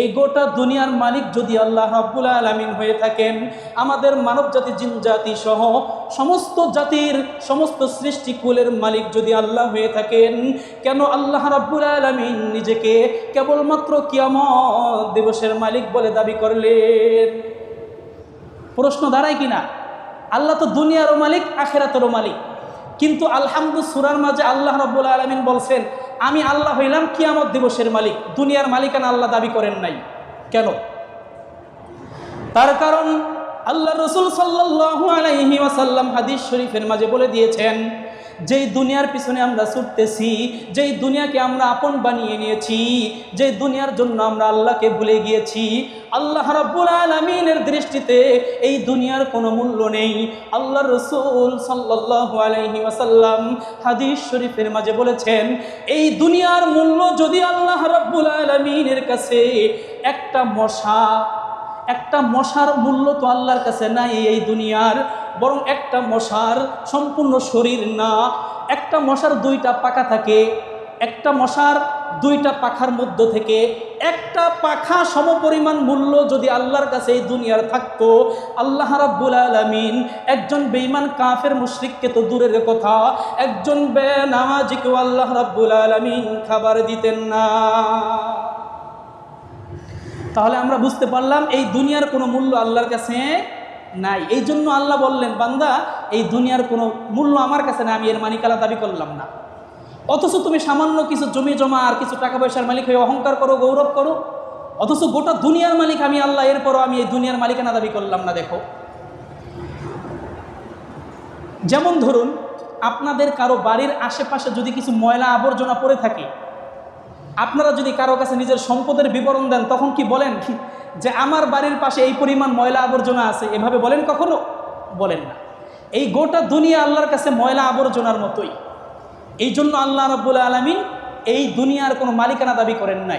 এই গোটা দুনিয়ার মালিক যদি আল্লাহ রাব্বুল আলামিন হয়ে থাকেন, আমাদের মানব জাতি জিন জাতি সহ সমস্ত জাতির সমস্ত সৃষ্টিকুলের মালিক যদি আল্লাহ হয়ে থাকেন, কেন আল্লাহ রাব্বুল আলামিন নিজেকে কেবলমাত্র কিয়ামত দিবসের মালিক বলে দাবি করলেন? প্রশ্ন দাঁড়ায় কিনা? আল্লাহ তো দুনিয়ারও মালিক, আখেরাতেরও মালিক। কিন্তু আলহামদু সুরার মাঝে আল্লাহ রব্বুল আলমিন বলছেন আমি আল্লাহ হইলাম কিয়ামত দিবসের মালিক। দুনিয়ার মালিকানা আল্লাহ দাবি করেন নাই। কেন? তার কারণ আল্লাহ রসুল সাল্লাহ আলাইহি ওয়াসাল্লাম হাদিস শরীফের মাঝে বলে দিয়েছেন যেই দুনিয়ার পিছনে আমরা ছুটতেছি, যেই দুনিয়াকে আমরা আপন বানিয়ে নিয়েছি, যেই দুনিয়ার জন্য আমরা আল্লাহকে ভুলে গিয়েছি, আল্লাহ রাব্বুল আলমিনের দৃষ্টিতে এই দুনিয়ার কোনো মূল্য নেই। আল্লাহ রসুল আলাইহি ওয়াসাল্লাম হাদিস শরীফের মাঝে বলেছেন, এই দুনিয়ার মূল্য যদি আল্লাহ রাব্বুল আলমিনের কাছে একটা মশা, একটা মশার মূল্য তো আল্লাহর কাছে নাই এই দুনিয়ার। বরং একটা মশার সম্পূর্ণ শরীর না। একটা মশার দুইটা পাখা থাকে। একটা মশার দুইটা পাখার মধ্য থেকে একটা পাখা সমপরিমাণ মূল্য যদি আল্লাহর কাছে এই দুনিয়ার থাকতো, আল্লাহ রাব্বুল আলামিন একজন বেঈমান কাফের মুশরিককে তো দূরের কথা, একজন বে নামাজিকেও আল্লাহ রাব্বুল আলামিন খাবার দিতেন না। তাহলে আমরা বুঝতে পারলাম এই দুনিয়ার কোনো মূল্য আল্লাহর কাছে নাই। এই জন্য আল্লাহ বললেন, বান্দা, এই দুনিয়ার কোনো মূল্য আমার কাছে না আমি এর মালিকালা দাবি করলাম না। অথচ তুমি সামান্য কিছু জমি জমা আর কিছু টাকা পয়সার মালিক হয়ে অহংকার করো, গৌরব করো। অথচ গোটা দুনিয়ার মালিক আমি আল্লাহ, এরপরও আমি এই দুনিয়ার মালিকানা দাবি করলাম না, দেখো। যেমন ধরুন, আপনাদের কারও বাড়ির আশেপাশে যদি কিছু ময়লা আবর্জনা পড়ে থাকে আপনারা যদি কারও কাছে নিজের সম্পদের বিবরণ দেন, তখন কি বলেন? যে আমার বাড়ির পাশে এই পরিমাণ ময়লা আবর্জনা আছে। এভাবে বলেন কখনো? বলেন না। এই গোটা দুনিয়া আল্লাহর কাছে ময়লা আবর্জনার মতোই। এই জন্য আল্লাহ রব্বুল আলমিন এই দুনিয়ার কোনো মালিকানা দাবি করেন নাই।